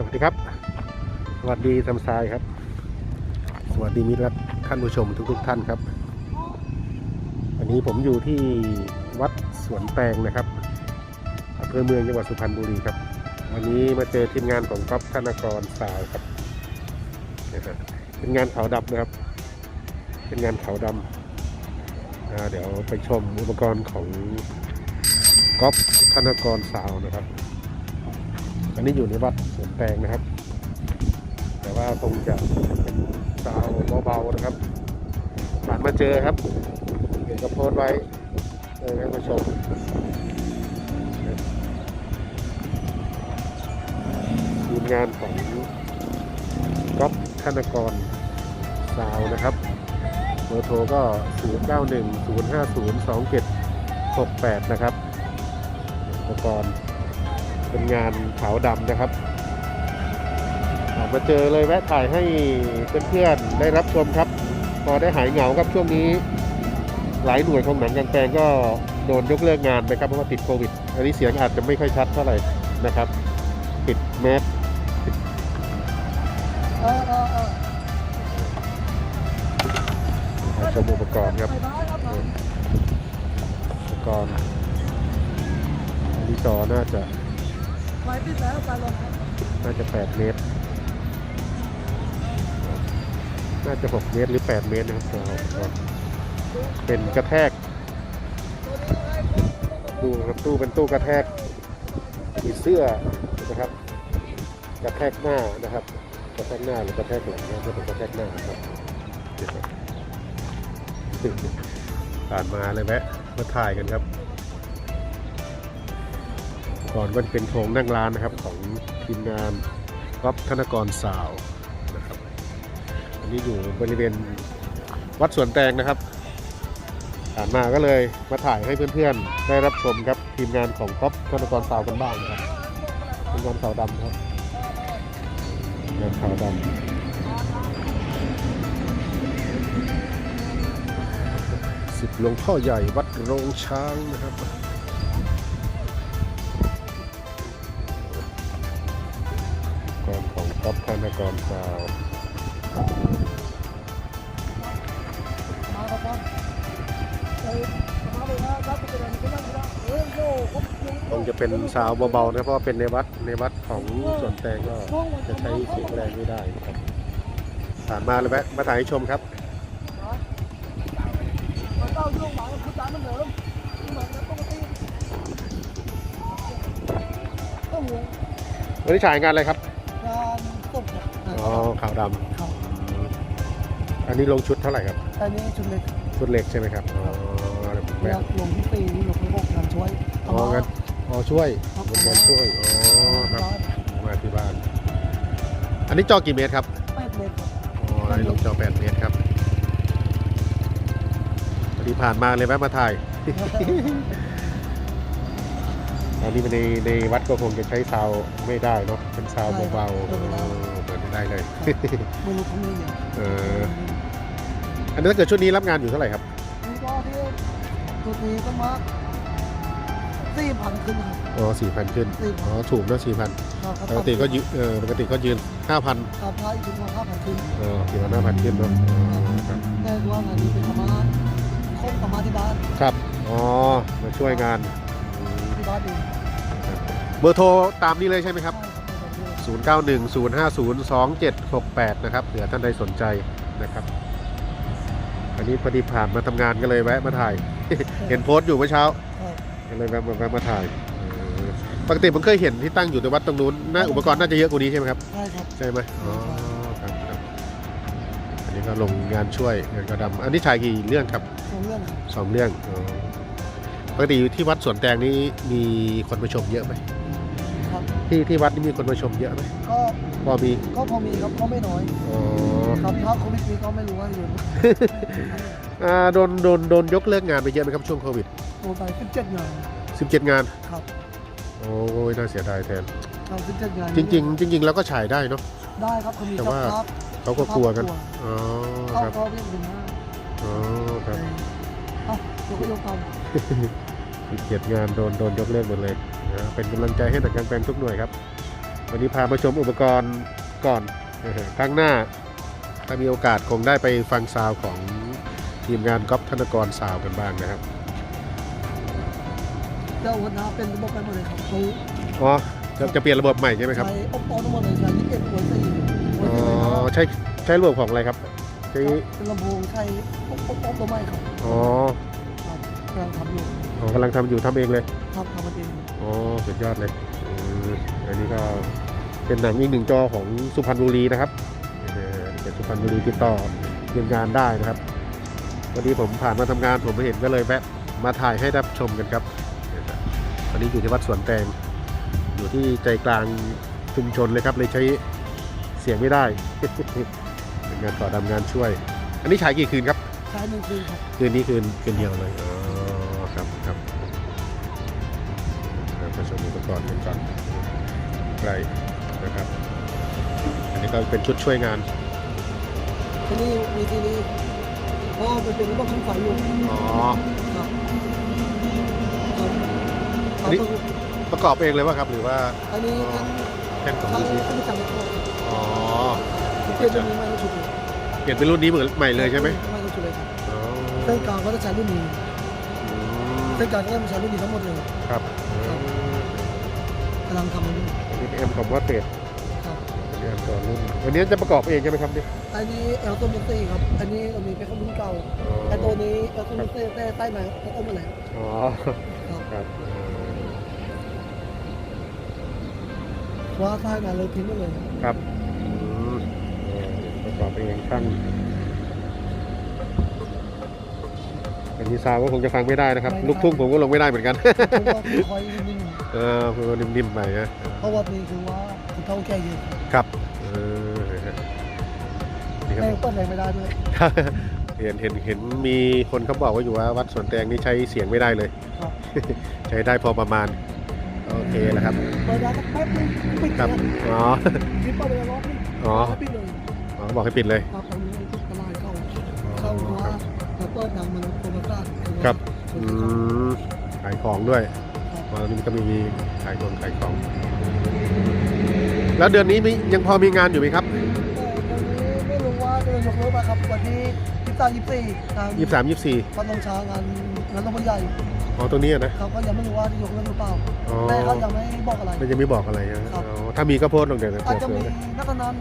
สวัสดีครับ สวัสดีทำทรายครับ สวัสดีมิตรท่านผู้ชมทุกๆทท่านครับ วันนี้ผมอยู่ที่วัดสวนแตงนะครับอำเภอเมืองจังหวัดสุพรรณบุรีครับ วันนี้มาเจอทีมงานของก๊อฟธนกรสาวครับนะครับเป็นงานเขาดำนะครับ เป็นงานเขาดำอ่าเดี๋ยวไปชมอุปกรณ์ของก๊อฟธนกรสาวนะครับ อันนี้อยู่ในวัดสวนแตงนะครับ แต่ว่าคงจะเป็นซาวเบาๆนะครับผ่านมาเจอครับเดี๋ยวก็โพสไว้เออให้มาชมทีมงานของก๊อฟธนกรซาวนะครับเบอร์โทรก็ 0 9 1 0 5 0 2 7 6 8 นะครับ อุปกรณ์ เป็นงานขาวดำนะครับมาเจอเลยแวะถ่ายให้เพื่อนๆได้รับชมครับ พอได้หายเหงาครับช่วงนี้ หลายหน่วยของหนังกางแปลงก็โดนยกเลิกงานไปครับเพราะว่าติดโควิด อันนี้เสียงอาจจะไม่ค่อยชัดเท่าไหร่นะครับปิดแมสชมอุปกรณ์ครับอุปกรณ์อันนี้จอน่าจะ ไปติดแล้วไปลงน่าจะ 8 เมตร น่าจะ 6 เมตรหรือ 8 เมตรนะครับ เป็นกระแทก ดูครับตู้เป็นตู้กระแทกมีเสื้อนะครับ กระแทกหน้านะครับ กระแทกหน้าหรือกระแทกหลังนะจะเป็นกระแทกหน้าครับผ่านมาเลยแวะมาถ่ายกันครับ ก่อนก็จะเป็นโถงนั่งร้านนะครับของทีมงานก๊อฟธนกรสาวนะครับอันนี้อยู่บริเวณวัดสวนแตงนะครับผ่านมาก็เลยมาถ่ายให้เพื่อนๆได้รับชมครับทีมงานของก๊อฟธนกรสาวกันบ้างนะครับเป็นงานขาวดำครับงานขาวดำสิบหลวงพ่อใหญ่วัดโรงช้างนะครับ กรของก๊อฟธนกรสาวมาครับคงจะเป็นซาวเบาๆนะเพราะเป็นในวัดในวัดของสวนแตงก็จะใช้เสียงแรงไม่ได้นะครับผ่านมาเลยแวะมาถ่ายให้ชมครับวันนี้ฉายงานอะไรครับ อ๋อขาวดครับำอันนี้ลงชุดเท่าไหร่ครับ อันนี้ชุดเล็กชุดเล็กใช่ไหมครับอ๋อเวแม่ลาลงที่ปีนี่ลงไปบอกงานช่วยอ๋องั้นอ๋อช่วยเป็นงานช่วยอ๋อครับมาที่บ้าน อันนี้จอกี่เมตรครับแปดเมตรครับอ๋ออันนี้ลงจอ8เมตรครับพอดีผ่านมาเลยแวะมาถ่ายอันนี้ในในวัดก็คงจะใช้ซาวไม่ได้เนาะเป็นซาวเบาๆ เออเปิดไม่ได้เลยไม่รู้ทำยังไงเออ อันนี้ถ้าเกิดชุดนี้รับงานอยู่เท่าไหร่ครับ นี่ก็ที่ตัวนี้ก็มาสี่พันขึ้นครับอ๋อสี่พันขึ้น สี่อ๋พัอนถูกนะสี่พันปกติก็ยืนเออปกติก็ยืนห้าพันครับพระอีกถึงมาห้าพันขึ้นเออสี่พันห้าพันขึ้นเนาะอ๋อครับแต่ว่างานนี้เป็นธรรมะคบธรรมะที่บ้านครับ อ๋อ มาช่วยงานอืมที่บ้านเองเบอร์โทรตามนี้เลยใช่ไหมครับ ใช่ครับ 0910502768 นะครับเผื่อท่านใดสนใจนะครับ อันนี้พอดีผ่านมาทำงานก็เลยแวะมาถ่าย เห็นโพสต์อยู่เมื่อเช้าครับก็เลยแวะมาแวะมาถ่ายเออปกติผมเคยเห็นที่ตั้งอยู่ในวัดตรงนู้นน่าอุปกรณ์น่าจะเยอะกว่านี้ใช่ไหมครับใช่ครับใช่ไหมอ๋อครับครับอันนี้ก็ลงงานช่วยงานกระดำอันนี้ฉายกี่เรื่องครับสองเรื่องครับสองเรื่องอ๋อปกติอยู่ที่วัดสวนแตงนี้มีคนมาชมเยอะไหมครับ ที่ที่วัดนี่มีคนมาชมเยอะไหมก็พอมีก็พอมีครับก็ไม่น้อยอ๋อครับถ้าโควิดนี้ก็ไม่รู้ว่าอยู่อ่าโดนโดนโดนยกเลิกงานไปเยอะไหมครับช่วงโควิดโตไปสิบเจ็ดงาน17งานครับโอ้ยน่าเสียดายแทนเราสิบเจ็ดงานจริงๆจริง ๆ แล้วก็ฉายได้เนาะได้ครับเขามีแต่สว่าภาพเขาก็กลัวกันอ๋อเข้าครับก็วิ่งถึงหน้าอ๋อครับเอ้ายกก็ยกเอา 17งานโดนโดนยกเลิกหมดเลยนะเป็นกำลังใจให้หนักกลางแปลงทุกหน่วยครับ วันนี้พามาชมอุปกรณ์ก่อนนะฮะครั้งหน้าถ้ามีโอกาสคงได้ไปฟังซาวของทีมงานก๊อฟธนกรซาวกันบ้างนะครับเจ้าหัวหน้าเป็นระบบไปหมดเลยครับเขาอ๋อจะจะเปลี่ยนระบบใหม่ใช่ไหมครับใช้อบโตทั้งหมดเลยใช้ยี่สิบเอ็ดหัวสี่หัวอ๋อสี่เลยครับใช้ใช้ระบบของอะไรครับใช้เป็นลำโพงใช้อบอบอบตัวใหม่ครับอ๋อครับกำลังทำอยู่อ๋อกำลังทำอยู่ทำเองเลยทำทำมาเองอ๋อสุดยอดเลยอืมอันนี้ก็เป็นหนังอีกหนึ่งจอของสุพรรณบุรีนะครับเออเป็นสุพรรณบุรีติดต่อเรียนงานได้นะครับวันนี้ผมผ่านมาทำงานผมไม่เห็นก็เลยแวะมาถ่ายให้รับชมกันครับนะครับตอนนี้อยู่ที่วัดสวนแตงอยู่ที่ใจกลางชุมชนเลยครับเลยใช้เสียงไม่ได้เป็นงานต่อดำงานช่วย อันนี้ฉายกี่คืนครับ ใช้หนึ่งคืนครับ คืนนี้คืนคืนเดียวเลย เราไปชมอุปกรณ์กันก่อนไกลนะครับ อันนี้ก็เป็นชุดช่วยงานที่นี่มีที่นี่เพราะว่ามันเป็นระบบขึ้นไฟอยู่อ๋อครับครับอันนี้ประกอบเองเลยว่าครับ หรือว่าอันนี้ทั้งแค่ของทั้งรุ่นนี้ทั้งจำเป็นอ๋อเปลี่ยนเป็นนี้ไม่ได้ชุดเลยเปลี่ยนเป็นรุ่นนี้เหมือนใหม่เลยใช่ไหมไม่ได้ชุดเลยครับอ๋อเส้นกลางก็จะใช้รุ่นนี้อืมเส้นกลางก็จะใช้รุ่นนี้ทั้งหมดเลยครับ กำลังทำมันอยู่อันนี้เอ็มคอมวอเตดครับเอ็มตัวรุ่นวันนี้จะประกอบเองใช่ไหมครับเนี่ย อันนี้เอลตัวมิตี้ครับ อันนี้เรามีเป็นข้อมูลเก่าอ๋อไอตัวนี้เอลตัวมิตี้แต่ใต้ไหนเขาต้มมาแล้วอ๋อครับครับว่าใต้ไหนเลยทิ้งไปเลยครับอืมเออประกอบเองช่างอันนี้ซาวก็คงจะฟังไม่ได้นะครับ ลูกทุ่งผมก็ลงไม่ได้เหมือนกันผมก็คอยนิ่ง เออคือนิ่มๆไปนะๆเพราะว่านี่คือว่าคุณเท่าแก่เยอะครับเออนี่คแม่รับงเปิดแรงไม่ได้ด้วยเห็นเห็นเห็นมีคนเขาบอกว่าอยู่ว่าวัดสวนแตงนี่ใช้เสียงไม่ได้เลยครับใช้ได้พอประมาณ โอเคแล้วครับเปิดได้สักแป๊บนึงปิดครับเลยอ๋อปิดเปิดเลยรอบนึงอ๋อปิดเลยอ๋อบอกให้ปิดเลยครับตรงนี้ตลาดเข้าเข้าว่าเราเปิดดังมันโปรโมชั่นครับอืมขายของด้วยครับ ตอนนี้ก็มีขายของขายของ แล้วเดือนนี้มียังพอมีงานอยู่ไหมครับแต่ตอนนี้ไม่รู้ว่าจะยกเลิกป่ะครับวันที่23 24ทางยี่สามยี่สี่วัดลงช้างงานงานลงพลใหญ่อ๋อตรงนี้อะนะเขาก็ยังไม่รู้ว่าจะยกเลิกหรือเปล่าอ๋อแต่เขายังไม่บอกอะไรมันยังไม่บอกอะไรนะครับอ๋อถ้ามีก็โพสต์ลงเดี๋ยวจะอาจโพจะสต์มีเลยนักนัน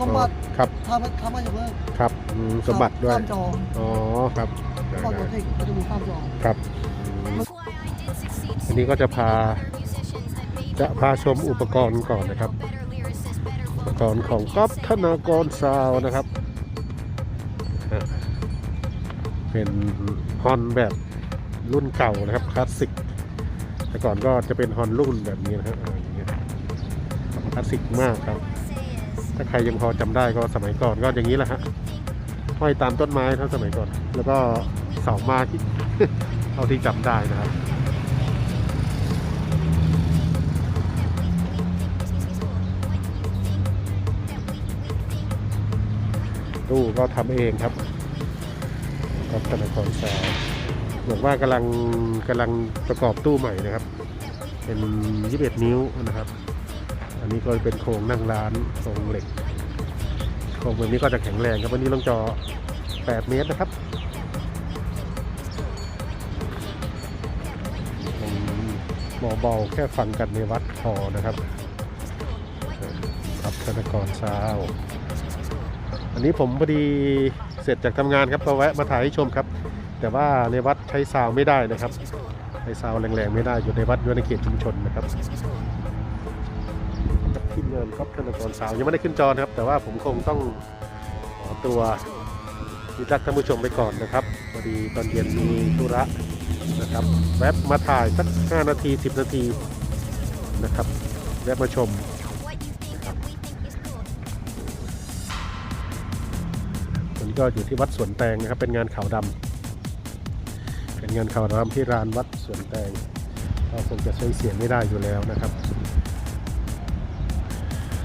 สมบัติครับทำทำมายกเลิกครับอืมสมบัติด้วยข้ามจออ๋อครับได้ก่อนได้รถเทคก็จะมีข้ามจอครับอืมอั นนี้ก็จะพาจะพาชมอุปกรณ์ก่อนนะครับ อุปกรณ์ของก๊อฟธนากรซาวนะครับ เป็นฮอนแบบรุ่นเก่านะครับคลาสสิกแต่ก่อนก็จะเป็นฮอนรุ่นแบบนี้นะครับคลาสสิกมากครับ ถ้าใครยังพอจำได้ก็สมัยก่อนก็อย่างนี้แหละฮะห้อยตามต้นไม้เท่าสมัยก่อน แล้วก็เสามาที่เท่าที่จำได้นะครับ ตู้ก็ทำเองครับกับธนาคารซาวบอกว่ากำลังกำลังประกอบตู้ใหม่นะครับ เป็น 21 นิ้วนะครับ อันนี้ก็เป็นโครงนั่งร้านโครงเหล็กโครงแบบนี้ก็จะแข็งแรงครับวันนี้ลงจอ 8 เมตรนะครับเบาๆแค่ฟังกันในวัดพอนะครับ ครับธนกรซาว อันนี้ผมพอดีเสร็จจากทำงานครับมาแวะมาถ่ายให้ชมครับ แต่ว่าในวัดใช้ซาวไม่ได้นะครับใช้ซาวแรงๆไม่ได้อยู่ในวัดอยู่ในเขตชุมชนนะครับทีมงานครับธนากรซาวยังไม่ได้ขึ้นจอนครับ แต่ว่าผมคงต้องขอตัวมีรักท่านผู้ชมไปก่อนนะครับพอดีตอนเย็นมีธุระนะครับแวะมาถ่ายสัก 5 นาที 10 นาทีนะครับแวะมาชม ผมก็อยู่ที่วัดสวนแตงนะครับ เป็นงานขาวดำเป็นงานขาวดำที่ลานวัดสวนแตงก็คงจะใช้เสียงไม่ได้อยู่แล้วนะครับ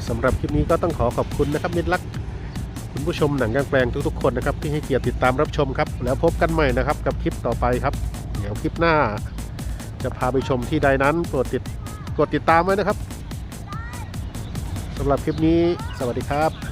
สำหรับคลิปนี้ก็ต้องขอขอบคุณนะครับมิตรรักคุณผู้ชมหนังกลางแปลงทุกๆคนนะครับ ที่ให้เกียรติติดตามรับชมครับ แล้วพบกันใหม่นะครับ กับคลิปต่อไปครับ เดี๋ยวคลิปหน้า จะพาไปชมที่ใดนั้นโปรดติดกดติดตามไว้นะครับสำหรับคลิปนี้ สวัสดีครับ